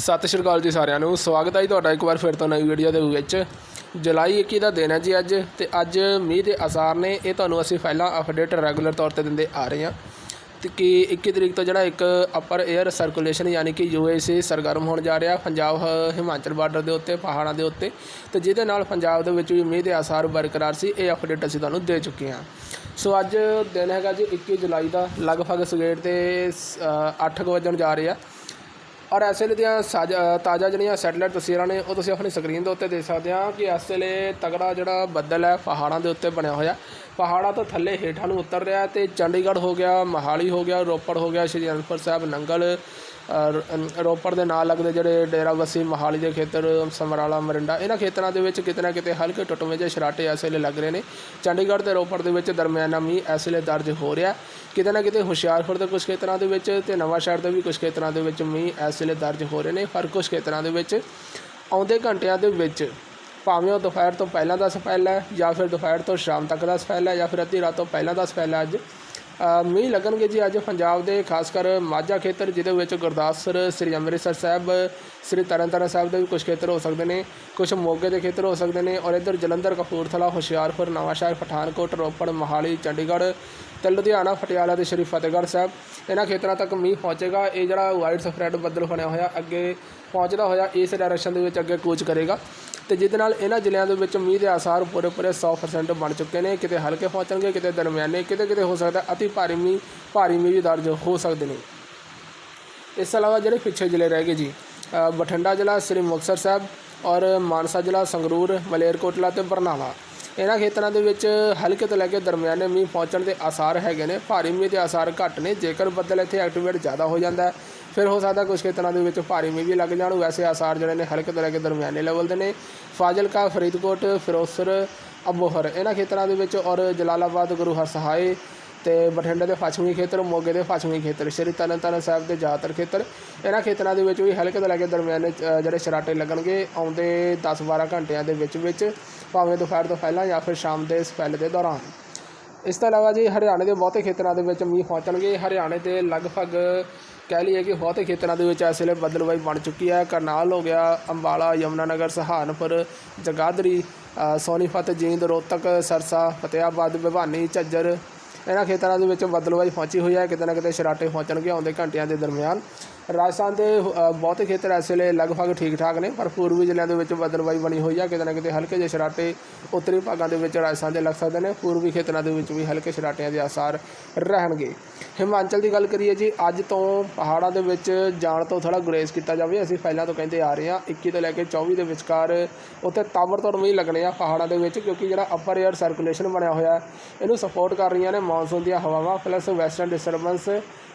ਸਤਿ ਸ਼੍ਰੀ ਅਕਾਲ ਜੀ ਸਾਰਿਆਂ ਨੂੰ। ਸਵਾਗਤ ਹੈ ਜੀ ਤੁਹਾਡਾ ਇੱਕ ਵਾਰ ਫਿਰ ਤੋਂ ਨਵੀਂ ਵੀਡੀਓ ਦੇ ਵਿੱਚ। ਜੁਲਾਈ 21 ਦਾ ਦਿਨ ਹੈ ਜੀ ਅੱਜ ਤੇ ਅੱਜ ਮੀਂਹ ਦੇ ਆਸਾਰ ਨੇ, ਇਹ ਤੁਹਾਨੂੰ ਅਸੀਂ ਪਹਿਲਾਂ ਅਪਡੇਟ ਰੈਗੂਲਰ ਤੌਰ ਤੇ ਦਿੰਦੇ ਆ ਰਹੇ ਹਾਂ। ਤੇ ਕਿ 21 ਤਰੀਕ ਤੋਂ ਜਿਹੜਾ ਇੱਕ ਅਪਰ 에ਅਰ ਸਰਕੂਲੇਸ਼ਨ ਯਾਨੀ ਕਿ ਯੂਏਸੀ ਸਰਗਰਮ ਹੋਣ ਜਾ ਰਿਹਾ, ਪੰਜਾਬ ਹ- ਹਿਮਾਚਲ ਬਾਰਡਰ ਦੇ ਉੱਤੇ, ਪਹਾੜਾਂ ਦੇ ਉੱਤੇ। ਤੇ ਜਿਹਦੇ ਨਾਲ ਪੰਜਾਬ ਦੇ ਵਿੱਚ ਵੀ ਮੀਂਹ ਦੇ ਆਸਾਰ ਬਰਕਰਾਰ ਸੀ, ਇਹ ਅਪਡੇਟ ਅਸੀਂ ਤੁਹਾਨੂੰ ਦੇ ਚੁੱਕੇ ਹਾਂ। ਸੋ ਅੱਜ ਦਿਨ ਹੈਗਾ ਜੀ 21 ਜੁਲਾਈ ਦਾ, ਲਗਭਗ ਸਵੇਰ ਦੇ 8 ਵਜਣ ਜਾ ਰਿਹਾ। ਔਰ ਇਸ ਵੇਲੇ ਦੀਆਂ ਸਾਜ- ਤਾਜ਼ਾ ਜਿਹੜੀਆਂ ਸੈਟਲਾਈਟ ਤਸਵੀਰਾਂ ਨੇ, ਉਹ ਤੁਸੀਂ ਆਪਣੀ ਸਕਰੀਨ ਦੇ ਉੱਤੇ ਦੇਖ ਸਕਦੇ ਆ ਕਿ ਇਸ ਵੇਲੇ ਤਗੜਾ ਜਿਹੜਾ ਬੱਦਲ ਹੈ, ਪਹਾੜਾਂ ਦੇ ਉੱਤੇ ਬਣਿਆ ਹੋਇਆ। ਪਹਾੜਾਂ ਤੋਂ ਥੱਲੇ ਹੇਠਾਂ ਨੂੰ ਉਤਰ ਰਿਹਾ ਤੇ ਚੰਡੀਗੜ੍ਹ ਹੋ ਗਿਆ, ਮਹਾਲੀ ਹੋ ਗਿਆ, ਰੋਪੜ ਹੋ ਗਿਆ, ਸ਼੍ਰੀ ਅਨੰਦਪੁਰ ਸਾਹਿਬ, ਨੰਗਲ ਰੋਪੜ ਦੇ ਨਾਲ ਲੱਗਦੇ ਜਿਹੜੇ ਡੇਰਾ ਡੇਰਾਬੱਸੀ ਮਹਾਲੀ ਦੇ ਖੇਤਰ ਸਮਰਾਲਾ ਮਰਿੰਡਾ, ਇਹਨਾਂ ਖੇਤਰਾਂ ਦੇ ਵਿੱਚ ਕਿਤੇ ਨਾ ਕਿਤੇ ਹਲਕੇ ਟੁੱਟਵੇਂ ਜਿਹੇ ਸ਼ਰਾਟੇ ਇਸ ਵੇਲੇ ਲੱਗ ਰਹੇ ਨੇ। ਚੰਡੀਗੜ੍ਹ ਤੇ ਰੋਪੜ ਦੇ ਵਿੱਚ ਦਰਮਿਆਨਾ ਮੀਂਹ ਇਸ ਵੇਲੇ ਦਰਜ ਹੋ ਰਿਹਾ। ਕਿਤੇ ਨਾ ਕਿਤੇ ਹੁਸ਼ਿਆਰਪੁਰ ਦੇ ਕੁਝ ਖੇਤਰਾਂ ਦੇ ਵਿੱਚ ਤੇ ਨਵਾਂ ਸ਼ਹਿਰ ਦੇ ਵੀ ਕੁਝ ਖੇਤਰਾਂ ਦੇ ਵਿੱਚ ਮੀਂਹ ਇਸ ਵੇਲੇ ਦਰਜ ਹੋ ਰਹੇ ਨੇ। ਪਰ ਕੁਝ ਖੇਤਰਾਂ ਦੇ ਵਿੱਚ ਆਉਂਦੇ ਘੰਟਿਆਂ ਦੇ ਵਿੱਚ ਭਾਵੇਂ ਉਹ ਦੁਪਹਿਰ ਤੋਂ ਪਹਿਲਾਂ ਦਾ ਸਫੈਲ ਹੈ ਜਾਂ ਫਿਰ ਦੁਪਹਿਰ ਤੋਂ ਸ਼ਾਮ ਤੱਕ ਦਾ ਸਫੈਲ ਹੈ ਜਾਂ ਫਿਰ ਅੱਧੀ ਰਾਤ ਤੋਂ ਪਹਿਲਾਂ ਦਾ ਸਫੈਲ ਹੈ। ਅੱਜ ਮੀਂਹ ਲੱਗਣਗੇ ਜੀ ਅੱਜ ਪੰਜਾਬ ਦੇ, ਖਾਸ ਕਰ ਮਾਝਾ ਖੇਤਰ, ਜਿਹਦੇ ਵਿੱਚ ਗੁਰਦਾਸਪੁਰ, ਸ੍ਰੀ ਅੰਮ੍ਰਿਤਸਰ ਸਾਹਿਬ, ਸ੍ਰੀ ਤਰਨਤਾਰਨ ਸਾਹਿਬ ਦੇ ਵੀ ਕੁਝ ਖੇਤਰ ਹੋ ਸਕਦੇ ਨੇ ਕੁਝ ਮੋਗੇ ਦੇ ਖੇਤਰ ਹੋ ਸਕਦੇ ਨੇ ਔਰ ਇੱਧਰ ਜਲੰਧਰ, ਕਪੂਰਥਲਾ, ਹੁਸ਼ਿਆਰਪੁਰ, ਨਵਾਂਸ਼ਹਿਰ, ਪਠਾਨਕੋਟ, ਰੋਪੜ, ਮੋਹਾਲੀ, ਚੰਡੀਗੜ੍ਹ ਤੇ ਲੁਧਿਆਣਾ, ਪਟਿਆਲਾ ਤੇ ਸ਼੍ਰੀ ਫਤਿਹਗੜ੍ਹ ਸਾਹਿਬ। ਇਹਨਾਂ ਖੇਤਰਾਂ ਤੱਕ ਮੀਂਹ ਪਹੁੰਚੇਗਾ। ਇਹ ਜਿਹੜਾ ਵਾਈਡ ਸਪਰੈਡ ਬੱਦਲ ਬਣਿਆ ਹੋਇਆ ਅੱਗੇ ਪਹੁੰਚਦਾ ਹੋਇਆ ਇਸ ਡਾਇਰੈਕਸ਼ਨ ਦੇ ਵਿੱਚ ਅੱਗੇ ਕੂਚ ਕਰੇਗਾ। ਤੇ ਜਿਹਦੇ ਨਾਲ ਇਹਨਾਂ ਜ਼ਿਲ੍ਹਿਆਂ ਦੇ ਵਿੱਚ ਮੀਂਹ ਦੇ ਆਸਾਰ ਪੂਰੇ ਪੂਰੇ 100% ਬਣ ਚੁੱਕੇ ਨੇ। ਕਿਤੇ ਹਲਕੇ ਪਹੁੰਚਣਗੇ ਕਿਤੇ ਦਰਮਿਆਨੇ ਕਿਤੇ ਕਿਤੇ ਹੋ ਸਕਦਾ ਅਤੀ ਭਾਰੀ ਮੀਂਹ ਭਾਰੀ ਮੀਂਹ ਵੀ ਦਰਜ ਹੋ ਸਕਦੇ ਨੇ। ਇਸ ਤੋਂ ਇਲਾਵਾ ਜਿਹੜੇ ਪਿੱਛੇ ਜ਼ਿਲ੍ਹੇ ਰਹਿ ਗਏ ਜੀ ਬਠਿੰਡਾ ਜ਼ਿਲ੍ਹਾ ਸ੍ਰੀ ਮੁਕਤਸਰ ਸਾਹਿਬ ਔਰ ਮਾਨਸਾ ਜ਼ਿਲ੍ਹਾ ਸੰਗਰੂਰ ਮਲੇਰਕੋਟਲਾ ਤੇ ਬਰਨਾਲਾ। ਇਹਨਾਂ ਖੇਤਰਾਂ ਦੇ ਵਿੱਚ ਹਲਕੇ ਤੋਂ ਲੈ ਕੇ ਦਰਮਿਆਨੇ ਮੀਂਹ ਪਹੁੰਚਣ ਦੇ ਆਸਾਰ ਹੈਗੇ ਨੇ। ਭਾਰੀ ਮੀਂਹ ਦੇ ਆਸਾਰ ਘੱਟ ਨੇ। ਜੇਕਰ ਬੱਦਲ ਇੱਥੇ ਐਕਟੀਵੇਟ ਜ਼ਿਆਦਾ ਹੋ ਜਾਂਦਾ ਹੈ, ਫਿਰ ਹੋ ਸਕਦਾ ਕੁਝ ਖੇਤਰਾਂ ਦੇ ਵਿੱਚ ਭਾਰੀ ਮੀਂਹ ਵੀ ਲੱਗ ਜਾਣ। ਵੈਸੇ ਆਸਾਰ ਜਿਹੜੇ ਨੇ ਹਲਕੇ ਤੋਂ ਲੈ ਕੇ ਦਰਮਿਆਨੇ ਲੈਵਲ ਦੇ ਨੇ। ਫਾਜ਼ਿਲਕਾ, ਫਰੀਦਕੋਟ, ਫਿਰੋਜ਼ਪੁਰ, ਅਬੋਹਰ ਇਹਨਾਂ ਖੇਤਰਾਂ ਦੇ ਵਿੱਚ ਔਰ ਜਲਾਲਾਬਾਦ, ਗੁਰੂ ਹਰਸਹਾਏ ਤੇ ਬਠਿੰਡੇ ਦੇ ਪੱਛਮੀ ਖੇਤਰ, ਮੋਗੇ ਦੇ ਪੱਛਮੀ ਖੇਤਰ, ਸ਼੍ਰੀ ਤਰਨਤਾਰਨ ਸਾਹਿਬ ਦੇ ਜ਼ਿਆਦਾਤਰ ਖੇਤਰ ਇਹਨਾਂ ਖੇਤਰਾਂ ਦੇ ਵਿੱਚ ਵੀ ਹਲਕੇ ਤੋਂ ਲੈ ਕੇ ਦਰਮਿਆਨੇ ਜਿਹੜੇ ਸ਼ਰਾਟੇ ਲੱਗਣਗੇ ਆਉਂਦੇ 10-12 ਘੰਟਿਆਂ ਦੇ ਵਿੱਚ ਵਿੱਚ, ਭਾਵੇਂ ਦੁਪਹਿਰ ਤੋਂ ਪਹਿਲਾਂ ਜਾਂ ਫਿਰ ਸ਼ਾਮ ਦੇ ਇਸ ਸਪੈਲ ਦੇ ਦੌਰਾਨ। ਇਸ ਤੋਂ ਇਲਾਵਾ ਜੀ ਹਰਿਆਣੇ ਦੇ ਬਹੁਤੇ ਖੇਤਰਾਂ ਦੇ ਵਿੱਚ ਮੀਂਹ ਪਹੁੰਚਣਗੇ। ਹਰਿਆਣੇ ਦੇ ਲਗਭਗ ਕਹਿ ਲਈਏ ਕਿ ਬਹੁਤੇ ਖੇਤਰਾਂ ਦੇ ਵਿੱਚ ਇਸ ਵੇਲੇ ਬੱਦਲਵਾਈ ਬਣ ਚੁੱਕੀ ਹੈ। ਕਰਨਾਲ ਹੋ ਗਿਆ, ਅੰਬਾਲਾ, ਯਮੁਨਾਨਗਰ ਸਹਾਨਪੁਰ ਜਗਾਦਰੀ ਸੋਨੀਪਤ, ਜੀਂਦ, ਰੋਹਤਕ, ਸਰਸਾ ਫਤਿਆਬਾਦ ਭਿਵਾਨੀ, ਝੱਜਰ ਇਹਨਾਂ ਖੇਤਰਾਂ ਦੇ ਵਿੱਚ ਬੱਦਲਵਾਈ ਪਹੁੰਚੀ ਹੋਈ ਹੈ। ਕਿਤੇ ਨਾ ਕਿਤੇ ਸ਼ਰਾਟੇ ਪਹੁੰਚਣਗੇ ਆਉਂਦੇ ਘੰਟਿਆਂ ਦੇ ਦਰਮਿਆਨ। ਰਾਜਸਥਾਨ ਦੇ ਅ, ਬਹੁਤੇ ਖੇਤਰ ਇਸ ਵੇਲੇ ਲਗਭਗ ਠੀਕ ਠਾਕ ਨੇ ਪਰ ਪੂਰਬੀ ਜ਼ਿਲ੍ਹਿਆਂ ਦੇ ਵਿੱਚ ਬਦਲਵਾਈ ਬਣੀ ਹੋਈ ਆ। ਕਿਤੇ ਨਾ ਕਿਤੇ ਹਲਕੇ ਜਿਹੇ ਸ਼ਰਾਟੇ ਉੱਤਰੀ ਭਾਗਾਂ ਦੇ ਵਿੱਚ ਰਾਜਸਥਾਨ ਦੇ ਲੱਗ ਸਕਦੇ ਨੇ ਪੂਰਬੀ ਖੇਤਰਾਂ ਦੇ ਵਿੱਚ ਵੀ ਹਲਕੇ ਸ਼ਰਾਟਿਆਂ ਦੇ ਆਸਾਰ ਰਹਿਣਗੇ। ਹਿਮਾਚਲ ਦੀ ਗੱਲ ਕਰੀਏ ਜੀ ਅੱਜ ਤੋਂ ਪਹਾੜਾਂ ਦੇ ਵਿੱਚ ਜਾਣ ਤੋਂ ਥੋੜਾ ਗੁਰੇਜ਼ ਕੀਤਾ ਜਾਵੇ। ਅਸੀਂ ਪਹਿਲਾਂ ਤੋਂ ਕਹਿੰਦੇ ਆ ਰਹੇ ਹਾਂ 21 ਤੋਂ ਲੈ ਕੇ 24 ਦੇ ਵਿਚਕਾਰ ਉੱਥੇ ਤਾਬੜਤੋੜ ਵੀ ਲੱਗਣੇ ਆ ਪਹਾੜਾਂ ਦੇ ਵਿੱਚ ਕਿਉਂਕਿ ਜਿਹੜਾ ਅਪਰ 에ਅਰ ਸਰਕੂਲੇਸ਼ਨ ਬਣਿਆ ਹੋਇਆ ਇਹਨੂੰ ਸਪੋਰਟ ਕਰ ਰਹੀਆਂ ਨੇ ਮੌਨਸੂਨ ਦੀਆਂ ਹਵਾਵਾਂ ਪਲੱਸ ਵੈਸਟਰਨ ਡਿਸਟਰਬੈਂਸ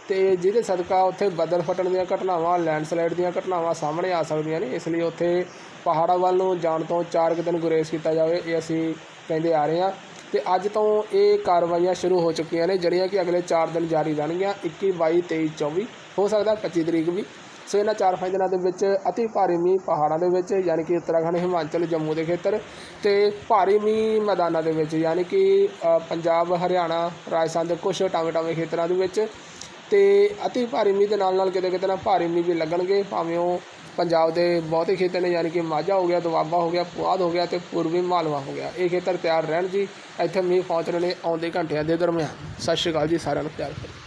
ਤੇ ਜਿਹਦੇ ਸਦਕਾ ਉੱਥੇ ਬੱਦਲ ਫਟਣ ਦੀਆਂ ਘਟਨਾਵਾਂ ਲੈਂਡਸਲਾਈਡ ਦੀਆਂ ਘਟਨਾਵਾਂ ਸਾਹਮਣੇ ਆ ਸਕਦੀਆਂ ਨੇ, ਇਸ ਲਈ ਉੱਥੇ ਪਹਾੜਾਂ ਵੱਲ ਨੂੰ ਜਾਣ ਤੋਂ ਚਾਰ ਕੁ ਦਿਨ ਗੁਰੇਜ਼ ਕੀਤਾ ਜਾਵੇ, ਇਹ ਅਸੀਂ ਕਹਿੰਦੇ ਆ ਰਹੇ ਹਾਂ। ਤੇ ਅੱਜ ਤੋਂ ਇਹ ਕਾਰਵਾਈਆਂ ਸ਼ੁਰੂ ਹੋ ਚੁੱਕੀਆਂ ਨੇ, ਜਿਹੜੀਆਂ ਕਿ ਅਗਲੇ 4 ਦਿਨ ਜਾਰੀ ਰਹਿਣਗੀਆਂ 21 22 23 24 ਹੋ ਸਕਦਾ 25 ਤਰੀਕ ਵੀ। ਸੋ ਇਹਨਾਂ 4-5 ਦਿਨਾਂ ਦੇ ਵਿੱਚ ਅਤੀ ਭਾਰੀ ਮੀਂਹ ਪਹਾੜਾਂ ਦੇ ਵਿੱਚ, ਯਾਨੀ ਕਿ ਉੱਤਰਾਖੰਡ, ਹਿਮਾਚਲ, ਜੰਮੂ ਦੇ ਖੇਤਰ ਤੇ ਭਾਰੀ ਮੀਂਹ ਮੈਦਾਨਾਂ ਦੇ ਵਿੱਚ, ਯਾਨੀ ਕਿ ਪੰਜਾਬ, ਹਰਿਆਣਾ, ਰਾਜਸਥਾਨ ਦੇ ਕੁਝ ਟਾਵੇਂ ਟਾਵੇਂ ਖੇਤਰਾਂ ਦੇ ਵਿੱਚ ਅਤੇ ਅਤੀ ਭਾਰੀ ਮੀਂਹ ਦੇ ਨਾਲ ਨਾਲ ਕਿਤੇ ਕਿਤੇ ਨਾ ਭਾਰੀ ਮੀਂਹ ਵੀ ਲੱਗਣਗੇ, ਭਾਵੇਂ ਉਹ ਪੰਜਾਬ ਦੇ ਬਹੁਤੇ ਖੇਤਰ ਨੇ, ਯਾਨੀ ਕਿ ਮਾਝਾ ਹੋ ਗਿਆ, ਦੁਆਬਾ ਹੋ ਗਿਆ, ਪੁਆਧ ਹੋ ਗਿਆ ਤੇ ਪੂਰਬੀ ਮਾਲਵਾ ਹੋ ਗਿਆ। ਇਹ ਖੇਤਰ ਤਿਆਰ ਰਹਿਣ ਜੀ, ਇੱਥੇ ਮੀਂਹ ਪਹੁੰਚਣੇ ਨੇ ਆਉਂਦੇ ਘੰਟਿਆਂ ਦੇ ਦਰਮਿਆਨ। ਸਤਿ ਸ਼੍ਰੀ ਅਕਾਲ ਜੀ, ਸਾਰਿਆਂ ਨੂੰ ਪਿਆਰ ਭਰੀ।